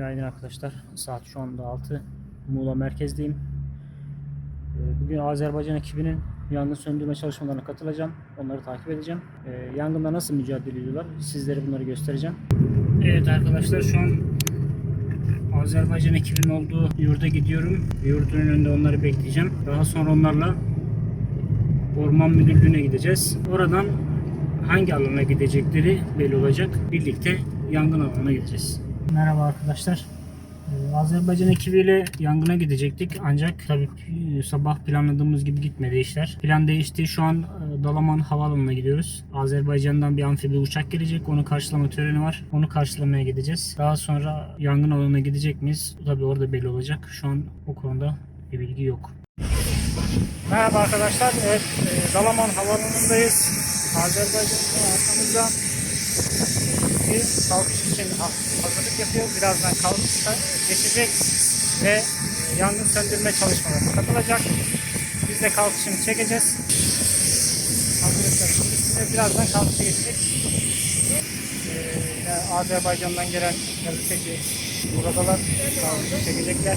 Günaydın arkadaşlar. Saat şu anda 6. Muğla merkezdeyim. Ee, Bugün Azerbaycan ekibinin yangın söndürme çalışmalarına katılacağım. Onları takip edeceğim. Ee, Yangında nasıl mücadele ediyorlar? Sizlere bunları göstereceğim. Evet arkadaşlar şu an Azerbaycan ekibinin olduğu yurda gidiyorum. Yurdun önünde onları bekleyeceğim. Daha sonra onlarla Orman Müdürlüğü'ne gideceğiz. Oradan hangi alana gidecekleri belli olacak. Birlikte yangın alanına gideceğiz. Merhaba arkadaşlar. Ee, Azerbaycan ekibiyle yangına gidecektik ancak tabii sabah planladığımız gibi gitmedi işler. Plan değişti. Şu an e, Dalaman Havaalanı'na gidiyoruz. Azerbaycan'dan bir amfibi uçak gelecek. Onu karşılama töreni var. Onu karşılamaya gideceğiz. Daha sonra yangın alanına gidecek miyiz? Tabii orada belli olacak. Şu an o konuda bir bilgi yok. Merhaba arkadaşlar. Evet, e, Dalaman Havaalanı'ndayız. Azerbaycan arkamızda bir kalkış için ha- hazırlık yapıyor. Birazdan kalkışta geçecek ve yangın söndürme çalışmalarına katılacak. Biz de kalkışını çekeceğiz. Hazırlıklar üstüne birazdan kalkışa geçecek. Ee, Azerbaycan'dan gelen gazeteci buradalar. Kalkışı çekecekler.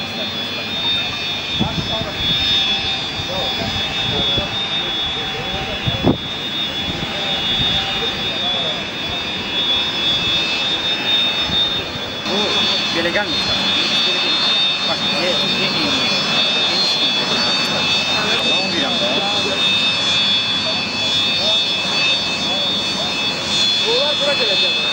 que le.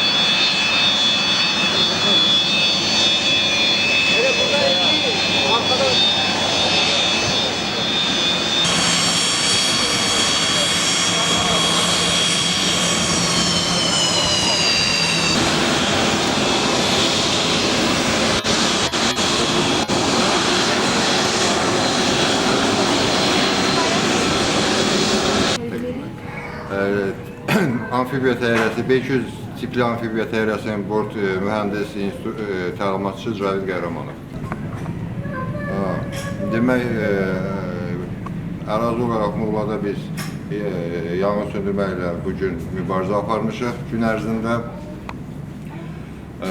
Amfibiya təyyarəsi 500 tipli amfibiya təyyarəsinin bort e, mühəndis instru- e, təlimatçısı Cavid Qəhrəmanov. Demək, e, ərazi olaraq Muğlada biz e, yanğın söndürmə ilə bu gün mübarizə aparmışıq. Gün ərzində e,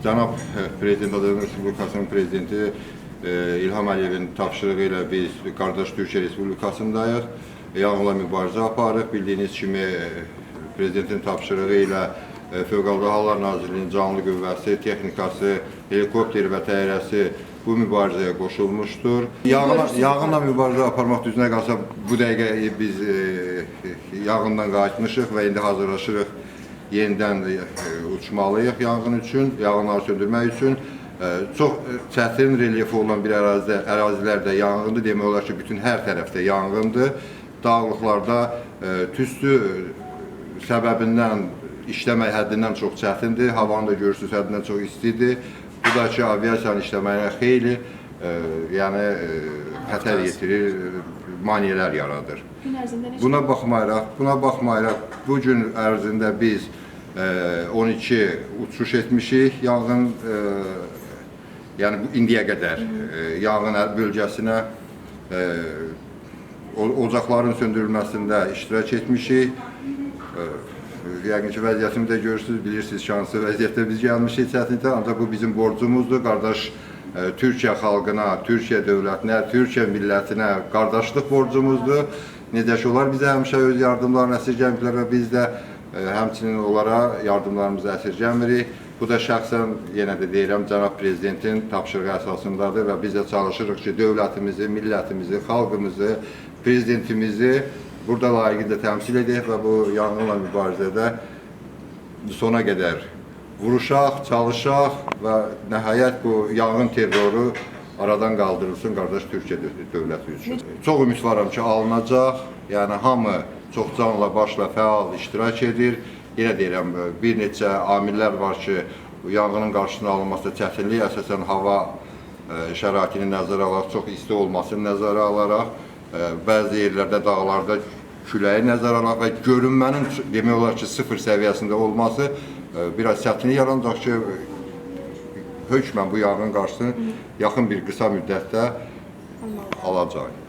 cənab e, Prezident Azərbaycan Respublikasının prezidenti e, İlham Əliyevin tapşırığı ilə biz qardaş Türkiyə Respublikasındayıq. Yanğınla mübarizə aparırıq. Bildiyiniz kimi e, prezidentin tapşırığı ilə e, Fövqəladə Hallar Nazirliyinin canlı qüvvəsi, texnikası, helikopter və təyyarəsi bu mübarizəyə qoşulmuşdur. Yanğınla, yanğınla mübarizə aparmaq düzünə qalsa bu dəqiqə biz e, yanğından qayıtmışıq və indi hazırlaşırıq yenidən e, uçmalıyıq yanğın üçün, yanğınları söndürmək üçün. E, Çox e, çətin relyefi olan bir ərazidə, ərazilərdə yanğındır. Demək olar ki, bütün hər tərəfdə yanğındır. Dağlıqlarda e, tüstü səbəbindən işləmək həddindən çox çətindir. Havanı da görürsünüz həddindən çox istidir. Bu da ki, aviasiyanın işləməyinə xeyli e, yəni e, xətər yetirir, e, maneələr yaradır. Buna baxmayaraq, buna baxmayaraq bu gün ərzində biz e, 12 uçuş etmişik. Yanğın e, yəni bu indiyə qədər e, yanğın bölgəsinə e, ocaqların söndürülməsində iştirak etmişik. E, Yəqin ki, vəziyyətimi də görürsünüz, bilirsiniz şanslı vəziyyətdə biz gəlmişik çətinlikdə, ancaq bu bizim borcumuzdur. Qardaş e, Türkiyə xalqına, Türkiyə dövlətinə, Türkiyə millətinə qardaşlıq borcumuzdur. Necə ki, onlar bizə həmişə öz yardımlarını əsirgəmiblər və biz də e, həmçinin onlara yardımlarımızı əsirgəmirik. Bu da şəxsən yenə də deyirəm, cənab prezidentin tapşırığı əsasındadır və biz də çalışırıq ki, dövlətimizi, millətimizi, xalqımızı, prezidentimizi burada layiqincə təmsil edək və bu yanğınla mübarizədə sona qədər vuruşaq, çalışaq və nəhayət bu yanğın terroru aradan qaldırılsın qardaş Türkiyə dö- dövləti üçün. Çox ümidvaram ki, alınacaq. Yəni hamı çox canla başla fəal iştirak edir. Yenə deyirəm, bir neçə amillər var ki, bu yanğının qarşısının alınmasında çətinlik əsasən hava e, şəraitini nəzərə alaraq, çox isti olmasını nəzərə alaraq, e, bəzi yerlərdə dağlarda küləyi nəzərə alaraq və görünmənin demək olar ki, sıfır səviyyəsində olması e, biraz çətinlik yaranacaq ki, hökmən bu yanğın qarşısını yaxın bir qısa müddətdə alacaq.